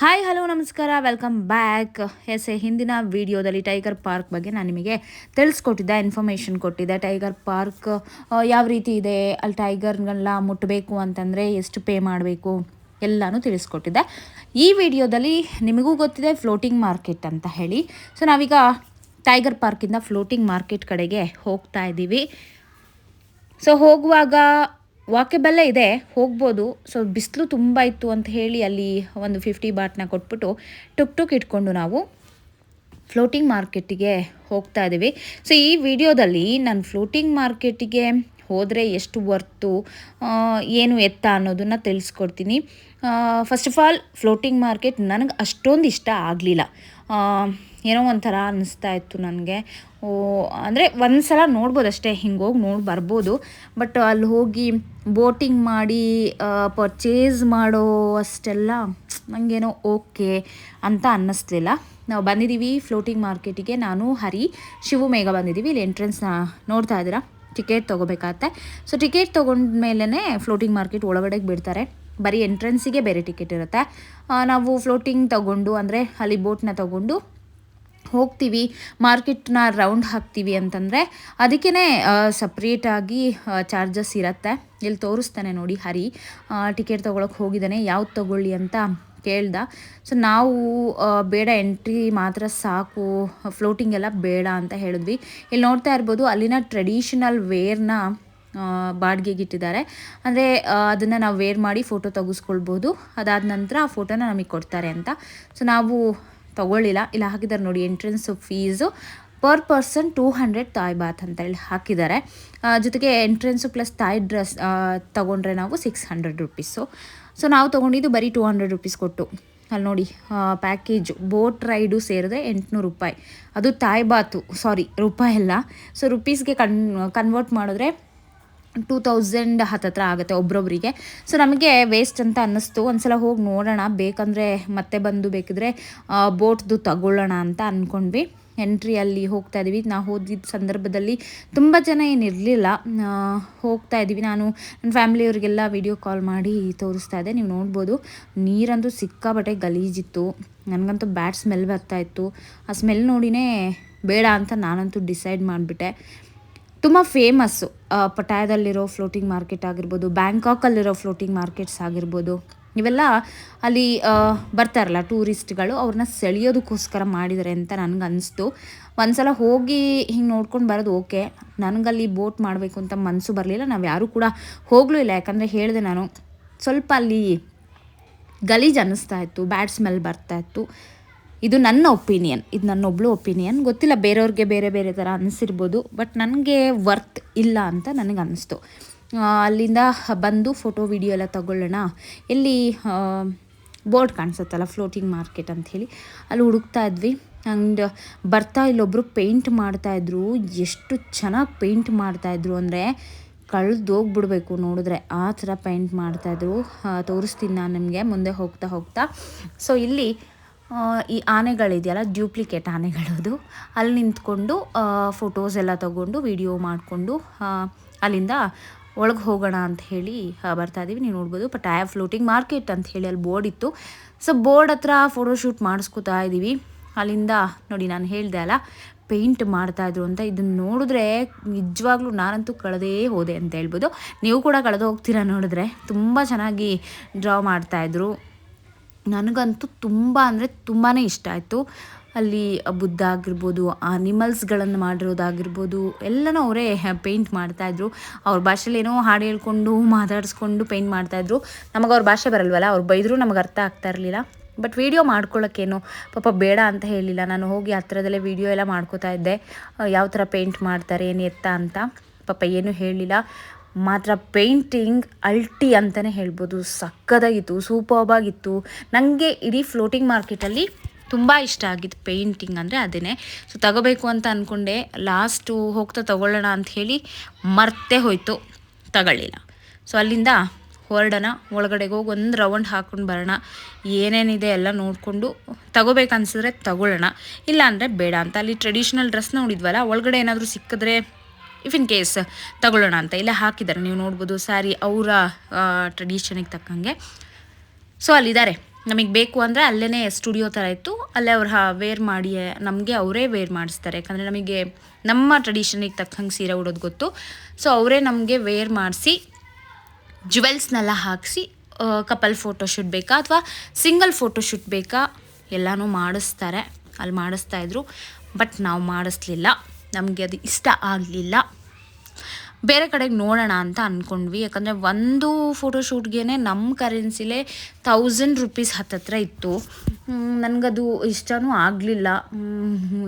Hi hello ನಮಸ್ಕಾರ. Welcome back S ಹಿಂದಿನ ವಿಡಿಯೋದಲ್ಲಿ ಟೈಗರ್ ಪಾರ್ಕ್ ಬಗ್ಗೆ ನಾನು ನಿಮಗೆ ತಿಳಿಸ್ಕೊಟ್ಟಿದ್ದೆ ಇನ್ಫಾರ್ಮೇಷನ್ ಕೊಟ್ಟಿದ್ದೆ. ಟೈಗರ್ ಪಾರ್ಕ್ ಯಾವ ರೀತಿ ಇದೆ? ಅಲ್ಲಿ ಟೈಗರ್ನೆಲ್ಲ ಮುಟ್ಟಬೇಕು ಅಂತಂದರೆ ಎಷ್ಟು ಪೇ ಮಾಡಬೇಕು ಎಲ್ಲನೂ ತಿಳಿಸ್ಕೊಟ್ಟಿದ್ದೆ. ಈ ವಿಡಿಯೋದಲ್ಲಿ ನಿಮಗೂ ಗೊತ್ತಿದೆ ಫ್ಲೋಟಿಂಗ್ ಮಾರ್ಕೆಟ್ ಅಂತ ಹೇಳಿ. ಸೊ ನಾವೀಗ ಟೈಗರ್ ಪಾರ್ಕಿಂದ ಫ್ಲೋಟಿಂಗ್ ಮಾರ್ಕೆಟ್ ಕಡೆಗೆ ಹೋಗ್ತಾ ಇದ್ದೀವಿ. ಸೊ ಹೋಗುವಾಗ ವಾಕೆಬಲ್ಲೇ ಇದೆ, ಹೋಗ್ಬೋದು. ಸೊ ಬಿಸಿಲು ತುಂಬ ಇತ್ತು ಅಂತ ಹೇಳಿ ಅಲ್ಲಿ ಒಂದು ಫಿಫ್ಟಿ ಬಾಟ್ನ ಕೊಟ್ಬಿಟ್ಟು ಟುಕ್ ಟುಕ್ ಇಟ್ಕೊಂಡು ನಾವು ಫ್ಲೋಟಿಂಗ್ ಮಾರ್ಕೆಟಿಗೆ ಹೋಗ್ತಾ ಇದ್ದೀವಿ. ಸೊ ಈ ವಿಡಿಯೋದಲ್ಲಿ ನಾನು ಫ್ಲೋಟಿಂಗ್ ಮಾರ್ಕೆಟಿಗೆ ಹೋದರೆ ಎಷ್ಟು ವರ್ತು ಏನು ಎತ್ತ ಅನ್ನೋದನ್ನು ತಿಳಿಸ್ಕೊಡ್ತೀನಿ. First of all floating market ನನಗೆ ಅಷ್ಟೊಂದು ಇಷ್ಟ ಆಗಲಿಲ್ಲ. ಏನೋ ಒಂಥರ ಅನ್ನಿಸ್ತಾ ಇತ್ತು ನನಗೆ. ಅಂದರೆ ಒಂದು ಸಲ ನೋಡ್ಬೋದು ಅಷ್ಟೇ, ಹಿಂಗೆ ಹೋಗಿ ನೋಡಿ ಬರ್ಬೋದು. ಬಟ್ ಅಲ್ಲಿ ಹೋಗಿ ಬೋಟಿಂಗ್ ಮಾಡಿ ಪರ್ಚೇಸ್ ಮಾಡೋ ಅಷ್ಟೆಲ್ಲ ನನಗೇನೋ ಓಕೆ ಅಂತ ಅನ್ನಿಸ್ಲಿಲ್ಲ. ನಾವು ಬಂದಿದ್ದೀವಿ ಫ್ಲೋಟಿಂಗ್ ಮಾರ್ಕೆಟಿಗೆ ನಾನು, ಹರಿ, ಶಿವು ಮೇಘ ಬಂದಿದ್ದೀವಿ ಇಲ್ಲಿ ಎಂಟ್ರೆನ್ಸ್ನ ನೋಡ್ತಾ ಇದ್ದೀರಾ? ಟಿಕೆಟ್ ತೊಗೋಬೇಕಾಗತ್ತೆ. ಸೊ ಟಿಕೆಟ್ ತೊಗೊಂಡ್ಮೇಲೆ ಫ್ಲೋಟಿಂಗ್ ಮಾರ್ಕೆಟ್ ಒಳಗಡೆಗೆ ಬಿಡ್ತಾರೆ. ಬರೀ ಎಂಟ್ರೆನ್ಸಿಗೆ ಬೇರೆ ಟಿಕೆಟ್ ಇರುತ್ತೆ. ನಾವು ಫ್ಲೋಟಿಂಗ್ ತೊಗೊಂಡು, ಅಂದರೆ ಅಲ್ಲಿ ಬೋಟ್ನ ತೊಗೊಂಡು ಹೋಗ್ತೀವಿ, ಮಾರ್ಕೆಟ್ನ ರೌಂಡ್ ಹಾಕ್ತೀವಿ ಅಂತಂದರೆ ಅದಕ್ಕೇ ಸಪ್ರೇಟಾಗಿ ಚಾರ್ಜಸ್ ಇರುತ್ತೆ. ಇಲ್ಲಿ ತೋರಿಸ್ತಾನೆ ನೋಡಿ ಹರಿ ಟಿಕೆಟ್ ತೊಗೊಳಕ್ಕೆ ಹೋಗಿದ್ದಾನೆ, ಯಾವ್ದು ತೊಗೊಳ್ಳಿ ಅಂತ ಕೇಳ್ದ. ಸೊ ನಾವು ಬೇಡ ಎಂಟ್ರಿ ಮಾತ್ರ ಸಾಕು ಫ್ಲೋಟಿಂಗ್ ಎಲ್ಲ ಬೇಡ ಅಂತ ಹೇಳಿದ್ವಿ. ಇಲ್ಲಿ ನೋಡ್ತಾ ಇರ್ಬೋದು, ಅಲ್ಲಿನ ಟ್ರೆಡಿಷನಲ್ ವೇರ್ನ ಬಾಡಿಗೆಗಿಟ್ಟಿದ್ದಾರೆ ಅಂದರೆ ಅದನ್ನು ನಾವು ವೇರ್ ಮಾಡಿ ಫೋಟೋ ತೆಗೆಸ್ಕೊಳ್ಬೋದು. ಅದಾದ ನಂತರ ಆ ಫೋಟೋನ ನಮಗೆ ಕೊಡ್ತಾರೆ ಅಂತ. ಸೊ ನಾವು ತೊಗೊಳ್ಳಿಲ್ಲ. ಇಲ್ಲ, ಹಾಕಿದ್ದಾರೆ ನೋಡಿ entrance fees per person two hundred Thai baht ಅಂತ ಹೇಳಿ ಹಾಕಿದ್ದಾರೆ. ಜೊತೆಗೆ ಎಂಟ್ರೆನ್ಸು ಪ್ಲಸ್ ತಾಯ್ ಡ್ರೆಸ್ ತೊಗೊಂಡ್ರೆ ನಾವು ಸಿಕ್ಸ್ ಹಂಡ್ರೆಡ್ ರುಪೀಸು ಸೊ ನಾವು ತೊಗೊಂಡಿದ್ದು ಬರೀ ಟೂ ಹಂಡ್ರೆಡ್ ರುಪೀಸ್ ಕೊಟ್ಟು. ಅಲ್ಲಿ ನೋಡಿ ಪ್ಯಾಕೇಜು ಬೋಟ್ ರೈಡು ಸೇರಿದ್ರೆ ಎಂಟುನೂರು ರೂಪಾಯಿ. ಅದು ತಾಯ್ ಬಾತು ಸಾರಿ ರೂಪಾಯಿ ಅಲ್ಲ. ಸೊ ರುಪೀಸ್ಗೆ ಕನ್ ಕನ್ವರ್ಟ್ ಮಾಡಿದ್ರೆ ಟೂ ತೌಸಂಡ್ ಹತ್ತತ್ರ ಆಗುತ್ತೆ ಒಬ್ರೊಬ್ರಿಗೆ. ಸೊ ನಮಗೆ ವೇಸ್ಟ್ ಅಂತ ಅನ್ನಿಸ್ತು. ಒಂದ್ಸಲ ಹೋಗಿ ನೋಡೋಣ. ಬೇಕಂದರೆ ಮತ್ತೆ ಬಂದು ಬೇಕಿದ್ರೆ ಬೋಟ್ದು ತಗೊಳ್ಳೋಣ ಅಂತ ಅಂದ್ಕೊಂಡ್ವಿ ಎಂಟ್ರಿ ಅಲ್ಲಿ ಹೋಗ್ತಾ ಇದ್ದೀವಿ ನಾವು ಹೋದಿದ್ದ ಸಂದರ್ಭದಲ್ಲಿ ತುಂಬ ಜನ ಏನಿರಲಿಲ್ಲ ಹೋಗ್ತಾ ಇದ್ದೀವಿ ನಾನು ನನ್ನ ಫ್ಯಾಮಿಲಿಯವ್ರಿಗೆಲ್ಲ ವಿಡಿಯೋ ಕಾಲ್ ಮಾಡಿ ತೋರಿಸ್ತಾ ಇದ್ದೆ. ನೀವು ನೋಡ್ಬೋದು, ನೀರಂತೂ ಸಿಕ್ಕಾಬಟ್ಟೆ ಗಲೀಜಿತ್ತು. ನನಗಂತೂ ಬ್ಯಾಡ್ ಸ್ಮೆಲ್ ಬರ್ತಾಯಿತ್ತು ಆ ಸ್ಮೆಲ್ ನೋಡಿನೇ ಬೇಡ ಅಂತ ನಾನಂತೂ ಡಿಸೈಡ್ ಮಾಡಿಬಿಟ್ಟೆ. ತುಂಬ ಫೇಮಸ್ಸು ಪಟಾಯದಲ್ಲಿರೋ ಫ್ಲೋಟಿಂಗ್ ಮಾರ್ಕೆಟ್ ಆಗಿರ್ಬೋದು ಬ್ಯಾಂಕಾಕಲ್ಲಿರೋ ಫ್ಲೋಟಿಂಗ್ ಮಾರ್ಕೆಟ್ಸ್ ಆಗಿರ್ಬೋದು. ಇವೆಲ್ಲ ಅಲ್ಲಿ ಬರ್ತಾರಲ್ಲ ಟೂರಿಸ್ಟ್ಗಳು ಅವ್ರನ್ನ ಸೆಳೆಯೋದಕ್ಕೋಸ್ಕರ ಮಾಡಿದ್ದಾರೆ ಅಂತ ನನಗೆ ಅನಿಸ್ತು. ಒಂದ್ಸಲ ಹೋಗಿ ಹಿಂಗೆ ನೋಡ್ಕೊಂಡು ಬರೋದು ಓಕೆ. ನನಗಲ್ಲಿ ಬೋಟ್ ಮಾಡಬೇಕು ಅಂತ ಮನಸ್ಸು ಬರಲಿಲ್ಲ. ನಾವು ಯಾರೂ ಕೂಡ ಹೋಗಲೂ ಇಲ್ಲ. ಯಾಕಂದರೆ ಹೇಳಿದೆ ನಾನು, ಸ್ವಲ್ಪ ಅಲ್ಲಿ ಗಲೀಜು ಅನ್ನಿಸ್ತಾ ಇತ್ತು ಬ್ಯಾಡ್ ಸ್ಮೆಲ್ ಬರ್ತಾ ಇತ್ತು. ಇದು ನನ್ನ ಒಪಿನಿಯನ್ ಇದು ನನ್ನ ಒಬ್ಳು ಒಪಿನಿಯನ್ ಗೊತ್ತಿಲ್ಲ, ಬೇರೆಯವ್ರಿಗೆ ಬೇರೆ ಬೇರೆ ಥರ ಅನಿಸಿರ್ಬೋದು ಬಟ್ ನನಗೆ ವರ್ತ್ ಇಲ್ಲ ಅಂತ ನನಗೆ ಅನ್ನಿಸ್ತು ಅಲ್ಲಿಂದ ಬಂದು ಫೋಟೋ ವಿಡಿಯೋ ಎಲ್ಲ ತಗೊಳ್ಳೋಣ. ಎಲ್ಲಿ ಬೋರ್ಡ್ ಕಾಣಿಸುತ್ತಲ್ಲ ಫ್ಲೋಟಿಂಗ್ ಮಾರ್ಕೆಟ್ ಅಂಥೇಳಿ ಅಲ್ಲಿ ಹುಡುಕ್ತಾ ಇದ್ವಿ. ಆ್ಯಂಡ್ ಬರ್ತಾ ಇಲ್ಲೊಬ್ಬರು ಪೇಂಟ್ ಮಾಡ್ತಾಯಿದ್ರು ಎಷ್ಟು ಚೆನ್ನಾಗಿ ಪೇಂಟ್ ಮಾಡ್ತಾಯಿದ್ರು ಅಂದರೆ ಕಳೆದೋಗ್ಬಿಡ್ಬೇಕು ನೋಡಿದ್ರೆ. ಆ ಥರ ಪೇಂಟ್ ಮಾಡ್ತಾಯಿದ್ರು ತೋರಿಸ್ತೀನಿ ನಾನು ನಿಮಗೆ, ಮುಂದೆ ಹೋಗ್ತಾ ಹೋಗ್ತಾ. ಸೊ ಇಲ್ಲಿ ಈ ಆನೆಗಳಿದೆಯಲ್ಲ ಡ್ಯೂಪ್ಲಿಕೇಟ್ ಆನೆಗಳದು. ಅಲ್ಲಿ ನಿಂತ್ಕೊಂಡು ಫೋಟೋಸ್ ಎಲ್ಲ ತಗೊಂಡು ವಿಡಿಯೋ ಮಾಡಿಕೊಂಡು ಅಲ್ಲಿಂದ ಒಳಗೆ ಹೋಗೋಣ ಅಂತ ಹೇಳಿ ಬರ್ತಾ ಇದ್ದೀವಿ ನೀವು ನೋಡ್ಬೋದು ಐ ಫ್ಲೋಟಿಂಗ್ ಮಾರ್ಕೆಟ್ ಅಂತ ಹೇಳಿ ಅಲ್ಲಿ ಬೋರ್ಡ್ ಇತ್ತು. ಸೊ ಬೋರ್ಡ್ ಹತ್ರ ಫೋಟೋಶೂಟ್ ಮಾಡಿಸ್ಕೊತಾ ಇದ್ದೀವಿ ಅಲ್ಲಿಂದ, ನೋಡಿ, ನಾನು ಹೇಳಿದೆ ಅಲ್ಲ ಪೇಂಟ್ ಮಾಡ್ತಾಯಿದ್ರು ಅಂತ. ಇದನ್ನು ನೋಡಿದ್ರೆ ನಿಜವಾಗ್ಲೂ ನಾನಂತೂ ಕಳೆದೇ ಹೋದೆ ಅಂತ ಹೇಳ್ಬೋದು. ನೀವು ಕೂಡ ಕಳೆದು ಹೋಗ್ತೀರಾ ನೋಡಿದ್ರೆ. ತುಂಬ ಚೆನ್ನಾಗಿ ಡ್ರಾ ಮಾಡ್ತಾಯಿದ್ರು ನನಗಂತೂ ತುಂಬ ಅಂದರೆ ತುಂಬಾ ಇಷ್ಟ ಆಯಿತು. ಅಲ್ಲಿ ಬುದ್ಧ ಆಗಿರ್ಬೋದು ಅನಿಮಲ್ಸ್ಗಳನ್ನು ಮಾಡಿರೋದಾಗಿರ್ಬೋದು, ಎಲ್ಲನೂ ಅವರೇ ಪೇಂಟ್ ಮಾಡ್ತಾಯಿದ್ರು ಅವ್ರ ಭಾಷೆಲಿ ಏನೋ ಹಾಡು ಹೇಳ್ಕೊಂಡು, ಮಾತಾಡಿಸ್ಕೊಂಡು ಪೇಂಟ್ ಮಾಡ್ತಾಯಿದ್ರು ನಮಗೆ ಅವ್ರ ಭಾಷೆ ಬರಲ್ವಲ್ಲ, ಅವ್ರು ಬೈದರೂ ನಮಗೆ ಅರ್ಥ ಆಗ್ತಾ ಇರಲಿಲ್ಲ. ಬಟ್ ವೀಡಿಯೋ ಮಾಡ್ಕೊಳ್ಳೋಕ್ಕೇನು ಪಾಪ ಬೇಡ ಅಂತ ಹೇಳಿಲ್ಲ. ನಾನು ಹೋಗಿ ಹತ್ರದಲ್ಲೇ ವೀಡಿಯೋ ಎಲ್ಲ ಮಾಡ್ಕೋತಾ ಇದ್ದೆ. ಯಾವ ಥರ ಪೇಂಟ್ ಮಾಡ್ತಾರೆ, ಏನು ಎತ್ತ ಅಂತ. ಪಾಪ ಏನೂ ಹೇಳಿಲ್ಲ. ಮಾತ್ರ ಪೇಂಟಿಂಗ್ ಅಲ್ಟಿ ಅಂತಲೇ ಹೇಳ್ಬೋದು. ಸಕ್ಕದಾಗಿತ್ತು, ಸೂಪರ್ಬಾಗಿತ್ತು. ನನಗೆ ಇಡೀ ಫ್ಲೋಟಿಂಗ್ ಮಾರ್ಕೆಟಲ್ಲಿ ತುಂಬ ಇಷ್ಟ ಆಗಿತ್ತು ಪೇಂಟಿಂಗ್ ಅಂದರೆ ಅದೇ ಸೊ ತಗೋಬೇಕು ಅಂತ ಅಂದ್ಕೊಂಡೆ ಲಾಸ್ಟು ಹೋಗ್ತಾ ತಗೊಳ್ಳೋಣ ಅಂತ ಹೇಳಿ ಮರ್ತೇ ಹೋಯಿತು. ತಗೊಳ್ಳಿಲ್ಲ. ಸೊ ಅಲ್ಲಿಂದ ಹೊರಡೋಣ. ಒಳಗಡೆಗೆ ಹೋಗಿ ಒಂದು ರೌಂಡ್ ಹಾಕ್ಕೊಂಡು ಬರೋಣ. ಏನೇನಿದೆ ಎಲ್ಲ ನೋಡಿಕೊಂಡು ತಗೋಬೇಕನ್ಸಿದ್ರೆ ತಗೊಳ್ಳೋಣ. ಇಲ್ಲ ಅಂದರೆ ಬೇಡ ಅಂತ. ಅಲ್ಲಿ ಟ್ರೆಡಿಷ್ನಲ್ ಡ್ರೆಸ್ ನೋಡಿದ್ವಲ್ಲ, ಒಳಗಡೆ ಏನಾದರೂ ಸಿಕ್ಕಿದ್ರೆ ಇಫ್ ಇನ್ ಕೇಸ್ ತಗೊಳ್ಳೋಣ ಅಂತ ಇಲ್ಲ ಹಾಕಿದ್ದಾರೆ. ನೀವು ನೋಡ್ಬೋದು ಸ್ಯಾರಿ ಅವರ ಟ್ರೆಡಿಷನಿಗೆ ತಕ್ಕಂಗೆ. ಸೊ ಅಲ್ಲಿದ್ದಾರೆ. ನಮಗೆ ಬೇಕು ಅಂದರೆ ಅಲ್ಲೇ ಸ್ಟುಡಿಯೋ ಥರ ಇತ್ತು. ಅಲ್ಲೇ ಅವ್ರು, ಹಾ ವೇರ್ ಮಾಡಿ ನಮಗೆ ಅವರೇ ವೇರ್ ಮಾಡಿಸ್ತಾರೆ. ಯಾಕಂದರೆ ನಮಗೆ ನಮ್ಮ ಟ್ರೆಡಿಷನಿಗೆ ತಕ್ಕಂಗೆ ಸೀರೆ ಉಡೋದು ಗೊತ್ತು. ಸೊ ಅವರೇ ನಮಗೆ ವೇರ್ ಮಾಡಿಸಿ ಜುವೆಲ್ಸ್ನೆಲ್ಲ ಹಾಕಿಸಿ ಕಪಲ್ ಫೋಟೋಶೂಟ್ ಬೇಕಾ ಅಥವಾ ಸಿಂಗಲ್ ಫೋಟೋಶೂಟ್ ಬೇಕಾ? ಎಲ್ಲನೂ ಮಾಡಿಸ್ತಾರೆ. ಅಲ್ಲಿ ಮಾಡಿಸ್ತಾ ಇದ್ರು. ಬಟ್ ನಾವು ಮಾಡಿಸ್ಲಿಲ್ಲ. ನಮಗೆ ಅದು ಇಷ್ಟ ಆಗಲಿಲ್ಲ. ಬೇರೆ ಕಡೆಗೆ ನೋಡೋಣ ಅಂತ ಅಂದ್ಕೊಂಡ್ವಿ ಯಾಕಂದರೆ ಒಂದು ಫೋಟೋಶೂಟ್ಗೆ ನಮ್ಮ ಕರೆನ್ಸಿಲೇ ತೌಸಂಡ್ ರುಪೀಸ್ ಹತ್ತತ್ರ ಇತ್ತು. ನನಗದು ಇಷ್ಟವೂ ಆಗಲಿಲ್ಲ.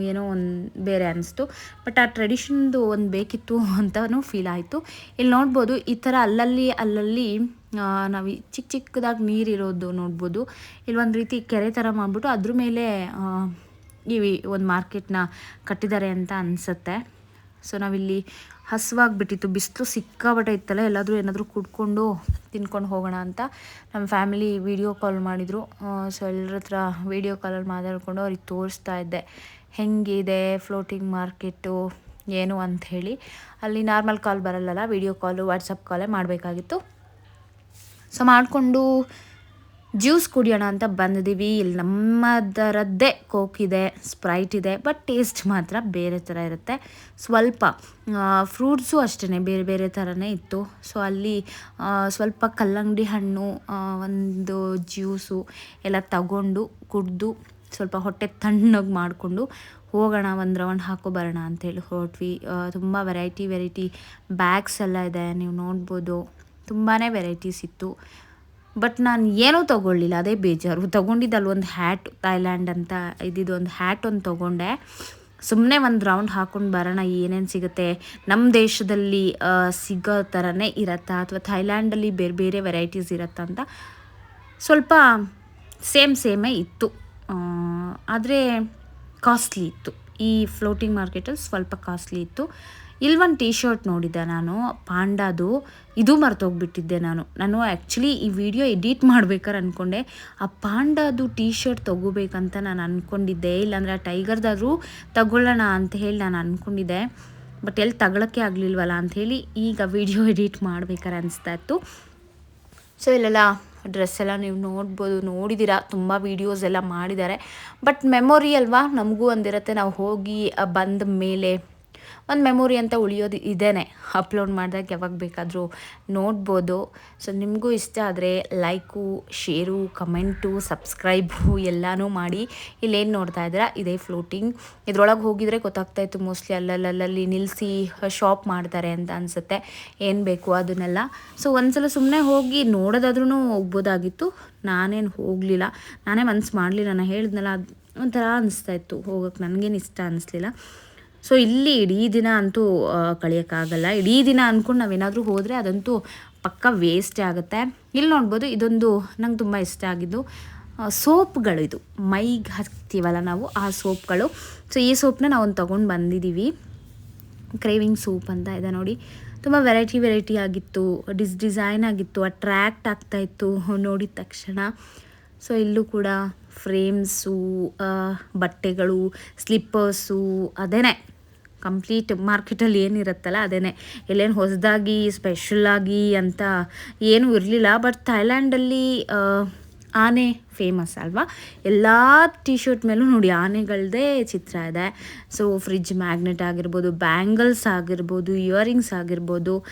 ಏನೋ ಒಂದು ಬೇರೆ ಅನ್ನಿಸ್ತು ಬಟ್ ಆ ಟ್ರೆಡಿಷನ್ದು ಒಂದು ಬೇಕಿತ್ತು ಅಂತಲೂ ಫೀಲ್ ಆಯಿತು. ಇಲ್ಲಿ ನೋಡ್ಬೋದು, ಈ ಥರ ಅಲ್ಲಲ್ಲಿ ಅಲ್ಲಲ್ಲಿ ನಾವು ಚಿಕ್ಕ ಚಿಕ್ಕದಾಗಿ ನೀರಿರೋದು ನೋಡ್ಬೋದು. ಇಲ್ಲಿ ಒಂದು ರೀತಿ ಕೆರೆ ಥರ ಮಾಡಿಬಿಟ್ಟು ಅದ್ರ ಮೇಲೆ ಇವಿ ಒಂದು ಮಾರ್ಕೆಟ್ನ ಕಟ್ಟಿದ್ದಾರೆ ಅಂತ ಅನಿಸುತ್ತೆ. ಸೊ ನಾವಿಲ್ಲಿ ಹಸುವಾಗ್ಬಿಟ್ಟಿತ್ತು. ಬಿಸಿಲು ಸಿಕ್ಕಾಬಟ್ಟೆ ಇತ್ತಲ್ಲ, ಎಲ್ಲಾದರೂ ಏನಾದರೂ ಕುಡ್ಕೊಂಡು ತಿನ್ಕೊಂಡು ಹೋಗೋಣ ಅಂತ ನಮ್ಮ ಫ್ಯಾಮಿಲಿ ವೀಡಿಯೋ ಕಾಲ್ ಮಾಡಿದರು. ಸೊ ಎಲ್ಲರ ಹತ್ರ ವೀಡಿಯೋ ಕಾಲಲ್ಲಿ ಮಾತಾಡಿಕೊಂಡು ಅವ್ರಿಗೆ ತೋರಿಸ್ತಾ ಇದ್ದೆ. ಹೆಂಗಿದೆ, ಫ್ಲೋಟಿಂಗ್ ಮಾರ್ಕೆಟು, ಏನು ಅಂತ ಹೇಳಿ. ಅಲ್ಲಿ ನಾರ್ಮಲ್ ಕಾಲ್ ಬರಲ್ಲಲ್ಲ, ವೀಡಿಯೋ ಕಾಲು, ವಾಟ್ಸಪ್ ಕಾಲೇ ಮಾಡಬೇಕಾಗಿತ್ತು. ಸೊ ಮಾಡಿಕೊಂಡು ಜ್ಯೂಸ್ ಕುಡಿಯೋಣ ಅಂತ ಬಂದಿದ್ದೀವಿ. ಇಲ್ಲಿ ನಮ್ಮದರದ್ದೇ ಕೋಕ್ ಇದೆ, ಸ್ಪ್ರೈಟ್ ಇದೆ ಬಟ್ ಟೇಸ್ಟ್ ಮಾತ್ರ ಬೇರೆ ಥರ ಇರುತ್ತೆ. ಸ್ವಲ್ಪ ಫ್ರೂಟ್ಸು ಅಷ್ಟೇ ಬೇರೆ ಬೇರೆ ಥರನೇ ಇತ್ತು. ಸೊ ಅಲ್ಲಿ ಸ್ವಲ್ಪ ಕಲ್ಲಂಗಡಿ ಹಣ್ಣು ಒಂದು ಜ್ಯೂಸು ಎಲ್ಲ ತಗೊಂಡು ಕುಡಿದು ಸ್ವಲ್ಪ ಹೊಟ್ಟೆ ತಣ್ಣಗೆ ಮಾಡಿಕೊಂಡು ಹೋಗೋಣ, ಒಂದು ರೌಂಡ್ ಹಾಕೋ ಬರೋಣ ಅಂತೇಳಿ ಹೊರಟ್ವಿ. ತುಂಬ ವೆರೈಟಿ ವೆರೈಟಿ ಬ್ಯಾಗ್ಸ್ ಎಲ್ಲ ಇದೆ, ನೀವು ನೋಡ್ಬೋದು. ತುಂಬಾ ವೆರೈಟೀಸ್ ಇತ್ತು. ಬಟ್ ನಾನು ಏನೂ ತೊಗೊಳ್ಳಿಲ್ಲ, ಅದೇ ಬೇಜಾರು. ತೊಗೊಂಡಿದ್ದಲ್ಲಿ ಒಂದು ಹ್ಯಾಟ್ ಥೈಲ್ಯಾಂಡ್ ಅಂತ ಇದ್ದಿದ್ದು ಒಂದು ಹ್ಯಾಟ್ ಒಂದು ತೊಗೊಂಡೆ. ಸುಮ್ಮನೆ ಒಂದು ರೌಂಡ್ ಹಾಕೊಂಡು ಬರೋಣ, ಏನೇನು ಸಿಗುತ್ತೆ? ನಮ್ಮ ದೇಶದಲ್ಲಿ ಸಿಗೋ ಥರನೇ ಇರತ್ತಾ? ಅಥವಾ ಥೈಲ್ಯಾಂಡಲ್ಲಿ ಬೇರೆ ಬೇರೆ ವೆರೈಟೀಸ್ ಇರತ್ತಾ ಅಂತ? ಸ್ವಲ್ಪ ಸೇಮ್ ಸೇಮೇ ಇತ್ತು. ಆದರೆ ಕಾಸ್ಟ್ಲಿ ಇತ್ತು. ಈ ಫ್ಲೋಟಿಂಗ್ ಮಾರ್ಕೆಟಲ್ಲಿ ಸ್ವಲ್ಪ ಕಾಸ್ಟ್ಲಿ ಇತ್ತು. ಇಲ್ಲೊಂದು ಟೀ ಶರ್ಟ್ ನೋಡಿದ್ದೆ ನಾನು, ಪಾಂಡಾದು, ಇದು ಮರ್ತೋಗ್ಬಿಟ್ಟಿದ್ದೆ ನಾನು. ನಾನು ಆ್ಯಕ್ಚುಲಿ ಈ ವಿಡಿಯೋ ಎಡಿಟ್ ಮಾಡ್ಬೇಕಾರೆ ಅಂದ್ಕೊಂಡೆ ಆ ಪಾಂಡಾದು ಟೀ ಶರ್ಟ್ ತೊಗೋಬೇಕಂತ ನಾನು ಅಂದ್ಕೊಂಡಿದ್ದೆ ಇಲ್ಲಾಂದರೆ ಆ ಟೈಗರ್ದಾದರೂ ತಗೊಳ್ಳೋಣ ಅಂತ ಹೇಳಿ ನಾನು ಅಂದ್ಕೊಂಡಿದ್ದೆ ಬಟ್ ಎಲ್ಲಿ ತಗೊಳಕ್ಕೆ ಆಗಲಿಲ್ವಲ್ಲ ಅಂಥೇಳಿ ಈಗ ವಿಡಿಯೋ ಎಡಿಟ್ ಮಾಡ್ಬೇಕಾರೆ ಅನಿಸ್ತಾ ಇತ್ತು. ಸೊ ಇಲ್ಲೆಲ್ಲ ಡ್ರೆಸ್ ಎಲ್ಲ ನೀವು ನೋಡ್ಬೋದು ನೋಡಿದ್ದೀರಾ ತುಂಬ ವೀಡಿಯೋಸ್ ಎಲ್ಲ ಮಾಡಿದ್ದಾರೆ. ಬಟ್ ಮೆಮೊರಿ ಅಲ್ವಾ? ನಮಗೂ ಒಂದಿರುತ್ತೆ ನಾವು ಹೋಗಿ ಬಂದ ಮೇಲೆ ಒಂದು ಮೆಮೊರಿ ಅಂತ ಉಳಿಯೋದು ಇದೇ ಅಪ್ಲೋಡ್ ಮಾಡಿದಾಗ ಯಾವಾಗ ಬೇಕಾದರೂ ನೋಡ್ಬೋದು. ಸೊ ನಿಮಗೂ ಇಷ್ಟ ಆದರೆ ಲೈಕು ಶೇರು ಕಮೆಂಟು ಸಬ್ಸ್ಕ್ರೈಬು ಎಲ್ಲನೂ ಮಾಡಿ. ಇಲ್ಲೇನು ನೋಡ್ತಾ ಇದ್ದೀರಾ? ಇದೇ ಫ್ಲೋಟಿಂಗ್ ಇದ್ರೊಳಗೆ ಹೋಗಿದರೆ ಗೊತ್ತಾಗ್ತಾ ಇತ್ತು ಮೋಸ್ಟ್ಲಿ ಅಲ್ಲಲ್ಲಲ್ಲಿ ನಿಲ್ಲಿಸಿ ಶಾಪ್ ಮಾಡ್ತಾರೆ ಅಂತ ಅನಿಸುತ್ತೆ. ಏನು ಬೇಕು ಅದನ್ನೆಲ್ಲ. ಸೊ ಒಂದ್ಸಲ ಸುಮ್ಮನೆ ಹೋಗಿ ನೋಡೋದಾದ್ರೂ ಹೋಗ್ಬೋದಾಗಿತ್ತು. ನಾನೇನು ಹೋಗಲಿಲ್ಲ. ನಾನೇ ಮನ್ಸು ಮಾಡಲಿಲ್ಲ. ನಾನು ಹೇಳಿದ್ನಲ್ಲ, ಅದು ಒಂಥರ ಅನಿಸ್ತಾ ಇತ್ತು. ಹೋಗೋಕ್ಕೆ ನನಗೇನು ಇಷ್ಟ ಅನ್ನಿಸ್ಲಿಲ್ಲ ಸೊ ಇಲ್ಲಿ ಇಡೀ ದಿನ ಅಂತೂ ಕಳಿಯೋಕ್ಕಾಗಲ್ಲ. ಇಡೀ ದಿನ ಅಂದ್ಕೊಂಡು ನಾವೇನಾದರೂ ಹೋದರೆ ಅದಂತೂ ಪಕ್ಕ ವೇಸ್ಟೇ ಆಗುತ್ತೆ. ಇಲ್ಲಿ ನೋಡ್ಬೋದು, ಇದೊಂದು ನಂಗೆ ತುಂಬ ಇಷ್ಟ ಆಗಿದ್ದು ಸೋಪ್ಗಳು ಇದು. ಮೈಗೆ ಹಾಕ್ತೀವಲ್ಲ ನಾವು, ಆ ಸೋಪ್ಗಳು. ಸೊ ಈ ಸೋಪ್ನ ನಾವು ಒಂದು ತೊಗೊಂಡು ಬಂದಿದ್ದೀವಿ ಕ್ರೇವಿಂಗ್ ಸೋಪ್ ಅಂತ ಇದೆ ನೋಡಿ. ತುಂಬ ವೆರೈಟಿ ವೆರೈಟಿ ಆಗಿತ್ತು. ಡಿಸ್ ಡಿಸೈನ್ ಆಗಿತ್ತು. ಅಟ್ರ್ಯಾಕ್ಟ್ ಆಗ್ತಾಯಿತ್ತು ನೋಡಿದ ತಕ್ಷಣ. ಸೊ ಇಲ್ಲೂ ಕೂಡ ಫ್ರೇಮ್ಸು ಬಟ್ಟೆಗಳು, ಸ್ಲಿಪ್ಪರ್ಸು ಅದೇ ಕಂಪ್ಲೀಟ್ ಮಾರ್ಕೆಟಲ್ಲಿ ಏನಿರುತ್ತಲ್ಲ ಅದೇ ಎಲ್ಲೇನು ಹೊಸದಾಗಿ ಸ್ಪೆಷಲಾಗಿ ಅಂತ ಏನೂ ಇರಲಿಲ್ಲ. ಬಟ್ ಥೈಲ್ಯಾಂಡಲ್ಲಿ ಆನೆ ಫೇಮಸ್ ಅಲ್ವಾ? ಎಲ್ಲ ಟಿ ಶರ್ಟ್ ಮೇಲೂ ನೋಡಿ, ಆನೆಗಳದೇ ಚಿತ್ರ ಇದೆ. ಸೊ, ಫ್ರಿಜ್ ಮ್ಯಾಗ್ನೆಟ್ ಆಗಿರ್ಬೋದು, ಬ್ಯಾಂಗಲ್ಸ್ ಆಗಿರ್ಬೋದು, ಇಯರಿಂಗ್ಸ್ ಆಗಿರ್ಬೋದು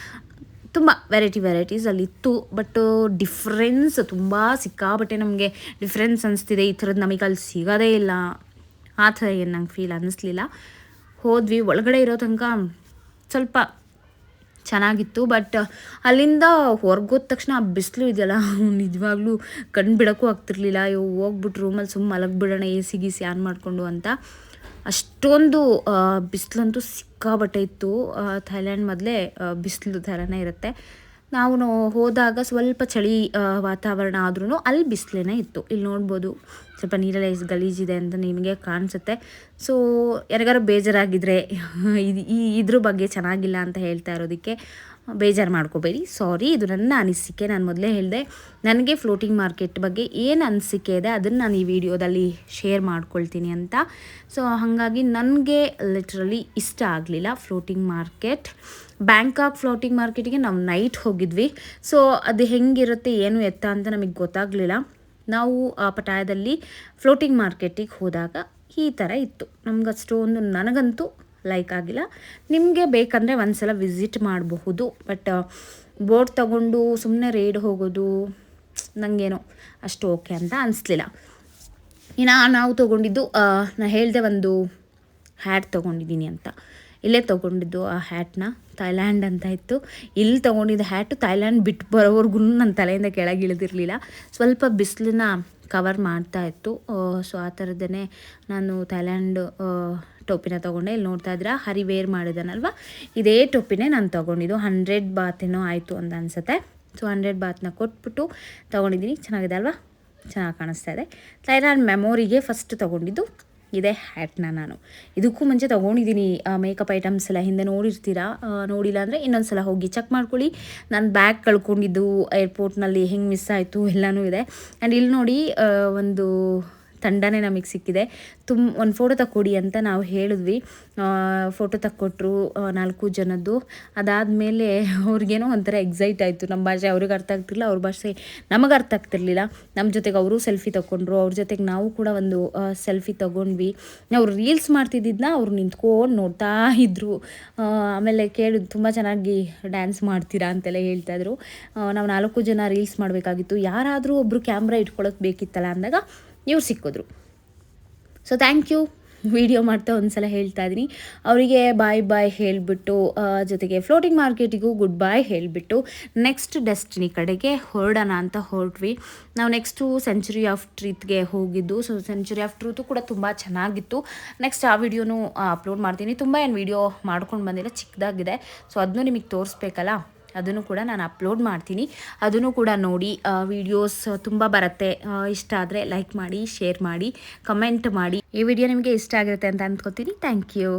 ತುಂಬ ವೆರೈಟಿ ವೆರೈಟೀಸ್ ಅಲ್ಲಿತ್ತು ಬಟ್ ಡಿಫ್ರೆನ್ಸ್ ತುಂಬ ಸಿಕ್ಕಾಬಟ್ಟೆ ನಮಗೆ ಡಿಫ್ರೆನ್ಸ್ ಅನಿಸ್ತಿದೆ. ಈ ಥರದ್ದು ನಮಗೆ ಅಲ್ಲಿ ಸಿಗೋದೇ ಇಲ್ಲ. ಆ ಥರ ಏನು ನಂಗೆ ಫೀಲ್ ಅನ್ನಿಸ್ಲಿಲ್ಲ ಹೋದ್ವಿ, ಒಳಗಡೆ ಇರೋ ತನಕ ಸ್ವಲ್ಪ ಚೆನ್ನಾಗಿತ್ತು ಬಟ್ ಅಲ್ಲಿಂದ ಹೊರಗೋದ ತಕ್ಷಣ ಆ ಬಿಸಿಲು ಇದೆಯಲ್ಲ, ನಿಜವಾಗ್ಲೂ ಕಣ್ಣು ಬಿಡೋಕ್ಕೂ ಆಗ್ತಿರ್ಲಿಲ್ಲ. ಅಯ್ಯೋ ಹೋಗ್ಬಿಟ್ಟು ರೂಮಲ್ಲಿ ಸುಮ್ಮನೆ ಮಲಗಿಬಿಡೋಣ, ಎ ಸಿ, ಗಿಸಿ ಆನ್ ಮಾಡಿಕೊಂಡು ಅಂತ. ಅಷ್ಟೊಂದು ಬಿಸಿಲಂತೂ ಸಿಕ್ಕಾಬಟ್ಟೆ ಇತ್ತು. ಥೈಲ್ಯಾಂಡ್ ಮೊದಲೇ ಬಿಸಿಲು ಥರನೇ ಇರುತ್ತೆ. ನಾವು ಹೋದಾಗ ಸ್ವಲ್ಪ ಚಳಿ ವಾತಾವರಣ ಆದ್ರೂ ಅಲ್ಲಿ ಬಿಸಿಲೇನೆ ಇತ್ತು. ಇಲ್ಲಿ ನೋಡ್ಬೋದು ಸ್ವಲ್ಪ ನೀರೆಲ್ಲ ಎಷ್ಟು ಗಲೀಜಿದೆ ಅಂತ ನಿಮಗೆ ಕಾಣಿಸುತ್ತೆ. ಸೊ, ಯಾರಿಗಾರು ಬೇಜಾರಾಗಿದ್ದರೆ ಇದು, ಈ, ಇದ್ರ ಬಗ್ಗೆ ಚೆನ್ನಾಗಿಲ್ಲ ಅಂತ ಹೇಳ್ತಾ ಇರೋದಕ್ಕೆ ಬೇಜಾರು ಮಾಡ್ಕೋಬೇಡಿ. ಸಾರಿ ಇದು ನನ್ನ ಅನಿಸಿಕೆ. ನಾನು ಮೊದಲೇ ಹೇಳಿದೆ, ನನಗೆ ಫ್ಲೋಟಿಂಗ್ ಮಾರ್ಕೆಟ್ ಬಗ್ಗೆ ಏನು ಅನಿಸಿಕೆ ಇದೆ, ಅದನ್ನು ನಾನು ಈ ವಿಡಿಯೋದಲ್ಲಿ ಶೇರ್ ಮಾಡ್ಕೊಳ್ತೀನಿ ಅಂತ. ಸೊ ಹಾಗಾಗಿ ನನಗೆ ಲಿಟ್ರಲಿ ಇಷ್ಟ ಆಗಲಿಲ್ಲ ಫ್ಲೋಟಿಂಗ್ ಮಾರ್ಕೆಟ್ ಬ್ಯಾಂಕಾಕ್ ಫ್ಲೋಟಿಂಗ್ ಮಾರ್ಕೆಟಿಗೆ ನಾವು ನೈಟ್ ಹೋಗಿದ್ವಿ. ಸೊ ಅದು ಹೆಂಗಿರುತ್ತೆ, ಏನು ಎತ್ತ ಅಂತ ನಮಗೆ ಗೊತ್ತಾಗಲಿಲ್ಲ. ನಾವು ಆ ಪಟಾಯದಲ್ಲಿ ಫ್ಲೋಟಿಂಗ್ ಮಾರ್ಕೆಟಿಗೆ ಹೋದಾಗ ಈ ಥರ ಇತ್ತು. ನಮ್ಗೆ ಅಷ್ಟೊಂದು ನನಗಂತೂ ಲೈಕ್ ಆಗಿಲ್ಲ. ನಿಮಗೆ ಬೇಕಂದರೆ ಒಂದ್ಸಲ ವಿಸಿಟ್ ಮಾಡಬಹುದು. ಬಟ್ ಬೋಟ್ ತಗೊಂಡು ಸುಮ್ಮನೆ ರೇಡ್ ಹೋಗೋದು ನನಗೇನೋ ಅಷ್ಟು ಓಕೆ ಅಂತ ಅನಿಸ್ಲಿಲ್ಲ. ಇನ್ನು ನಾವು ತೊಗೊಂಡಿದ್ದು ನಾನು ಹೇಳಿದೆ ಒಂದು ಹ್ಯಾಟ್ ತೊಗೊಂಡಿದ್ದೀನಿ ಅಂತ. ಇಲ್ಲೇ ತೊಗೊಂಡಿದ್ದು ಆ ಹ್ಯಾಟ್ನ ಥೈಲ್ಯಾಂಡ್ ಅಂತ ಇತ್ತು. ಇಲ್ಲಿ ತೊಗೊಂಡಿದ್ದ ಹ್ಯಾಟು ಥೈಲ್ಯಾಂಡ್ ಬಿಟ್ಟು ಬರೋವರೆಗೂ ನನ್ನ ತಲೆಯಿಂದ ಕೆಳಗೆ ಇಳಿದಿರಲಿಲ್ಲ. ಸ್ವಲ್ಪ ಬಿಸಿಲನ್ನ ಕವರ್ ಮಾಡ್ತಾ ಇತ್ತು. ಸೊ ಆ ಥರದ್ದೇ ನಾನು ಥೈಲ್ಯಾಂಡ್ ಟೋಪಿನ ತೊಗೊಂಡೆ, ಇಲ್ಲಿ ನೋಡ್ತಾ ಇದ್ರ ಹರಿ ವೇರ್ ಮಾಡಿದಾನಲ್ವ? ಇದೇ ಟೋಪಿನೇ ನಾನು ತೊಗೊಂಡಿದ್ದು. ಹಂಡ್ರೆಡ್ ಬಾತೇನೋ ಆಯಿತು ಅಂತ ಅನಿಸುತ್ತೆ. ಸೊ ಹಂಡ್ರೆಡ್ ಬಾತ್ನ ಕೊಟ್ಬಿಟ್ಟು ತೊಗೊಂಡಿದ್ದೀನಿ. ಚೆನ್ನಾಗಿದೆ ಅಲ್ವಾ? ಚೆನ್ನಾಗಿ ಕಾಣಿಸ್ತಾ ಇದೆ. ಥೈಲ್ಯಾಂಡ್ ಮೆಮೊರಿಗೆ ಫಸ್ಟ್ ತೊಗೊಂಡಿದ್ದು ಇದೇ ಹ್ಯಾಟ್ನ ನಾನು. ಇದಕ್ಕೂ ಮುಂಚೆ ತೊಗೊಂಡಿದ್ದೀನಿ ಮೇಕಪ್ ಐಟಮ್ಸ್ ಎಲ್ಲ. ಹಿಂದೆ ನೋಡಿರ್ತೀರಾ? ನೋಡಿಲ್ಲ ಅಂದರೆ ಇನ್ನೊಂದು ಸಲ ಹೋಗಿ ಚೆಕ್ ಮಾಡ್ಕೊಳ್ಳಿ. ನಾನು ಬ್ಯಾಗ್ ಕಳ್ಕೊಂಡಿದ್ದು ಏರ್ಪೋರ್ಟ್ನಲ್ಲಿ ಹೆಂಗೆ ಮಿಸ್ ಆಯಿತು, ಎಲ್ಲನೂ ಇದೆ. ಆ್ಯಂಡ್ ಇಲ್ಲಿ ನೋಡಿ ಒಂದು ತಂಡನೇ ನಮಗೆ ಸಿಕ್ಕಿದೆ. ತುಂಬ ಒಂದು ಫೋಟೋ ತಕ್ಕೊಡಿ ಅಂತ ನಾವು ಹೇಳಿದ್ವಿ. ಫೋಟೋ ತಕ್ಕೊಟ್ರು ನಾಲ್ಕು ಜನದ್ದು. ಅದಾದಮೇಲೆ ಅವ್ರಿಗೇನೋ ಒಂಥರ ಎಕ್ಸೈಟ್ ಆಯಿತು. ನಮ್ಮ ಭಾಷೆ ಅವ್ರಿಗೆ ಅರ್ಥ ಆಗ್ತಿರ್ಲಿಲ್ಲ, ಅವ್ರ ಭಾಷೆ ನಮಗೆ ಅರ್ಥ ಆಗ್ತಿರ್ಲಿಲ್ಲ. ನಮ್ಮ ಜೊತೆಗೆ ಅವರು ಸೆಲ್ಫಿ ತಗೊಂಡ್ರು ಅವ್ರ ಜೊತೆಗೆ ನಾವು ಕೂಡ ಒಂದು ಸೆಲ್ಫಿ ತಗೊಂಡ್ವಿ. ಅವ್ರು ರೀಲ್ಸ್ ಮಾಡ್ತಿದ್ದಿದ್ದನ್ನ ಅವ್ರು ನಿಂತ್ಕೊಂಡು ನೋಡ್ತಾ ಇದ್ದರು ಆಮೇಲೆ ಕೇಳಿದ್ ತುಂಬ ಚೆನ್ನಾಗಿ ಡ್ಯಾನ್ಸ್ ಮಾಡ್ತೀರಾ ಅಂತೆಲ್ಲ ಹೇಳ್ತಾಯಿದ್ರು ನಾವು ನಾಲ್ಕು ಜನ ರೀಲ್ಸ್ ಮಾಡಬೇಕಾಗಿತ್ತು. ಯಾರಾದರೂ ಒಬ್ಬರು ಕ್ಯಾಮ್ರಾ ಇಟ್ಕೊಳ್ಳೋಕೆ ಬೇಕಿತ್ತಲ್ಲ ಅಂದಾಗ ಇವ್ರು ಸಿಕ್ಕಿದ್ರು. ಸೊ ಥ್ಯಾಂಕ್ ಯು ವಿಡಿಯೋ ಮಾಡ್ತಾ ಒಂದ್ಸಲ ಹೇಳ್ತಾ ಇದ್ದೀನಿ ಅವರಿಗೆ ಬಾಯ್ ಬಾಯ್ ಹೇಳಿಬಿಟ್ಟು ಜೊತೆಗೆ ಫ್ಲೋಟಿಂಗ್ ಮಾರ್ಕೆಟಿಗೂ ಗುಡ್ ಬಾಯ್ ಹೇಳಿಬಿಟ್ಟು ನೆಕ್ಸ್ಟ್ ಡೆಸ್ಟಿನಿ ಕಡೆಗೆ ಹೊರಡೋಣ ಅಂತ ಹೊರಟ್ವಿ. ನಾವು ನೆಕ್ಸ್ಟು ಸೆಂಚುರಿ ಆಫ್ ಟ್ರೀತ್ಗೆ ಹೋಗಿದ್ದು. ಸೊ ಸೆಂಚುರಿ ಆಫ್ ಟ್ರೂತು ಕೂಡ ತುಂಬ ಚೆನ್ನಾಗಿತ್ತು. ನೆಕ್ಸ್ಟ್ ಆ ವಿಡಿಯೋನು ಅಪ್ಲೋಡ್ ಮಾಡ್ತೀನಿ. ತುಂಬ ಏನು ವಿಡಿಯೋ ಮಾಡ್ಕೊಂಡು ಬಂದಿಲ್ಲ, ಚಿಕ್ಕದಾಗಿದೆ. ಸೊ ಅದನ್ನು ನಿಮಗೆ ತೋರಿಸ್ಬೇಕಲ್ಲ? ಅದನ್ನು ಕೂಡ ನಾನು ಅಪ್ಲೋಡ್ ಮಾಡ್ತೀನಿ. ಅದನ್ನು ಕೂಡ ನೋಡಿ ವಿಡಿಯೋಸ್ ತುಂಬ ಬರುತ್ತೆ. ಇಷ್ಟ ಆದರೆ ಲೈಕ್ ಮಾಡಿ ಶೇರ್ ಮಾಡಿ ಕಮೆಂಟ್ ಮಾಡಿ. ಈ ವಿಡಿಯೋ ನಿಮಗೆ ಇಷ್ಟ ಆಗಿರುತ್ತೆ ಅಂತ ಅಂದ್ಕೋತೀನಿ ಥ್ಯಾಂಕ್ ಯು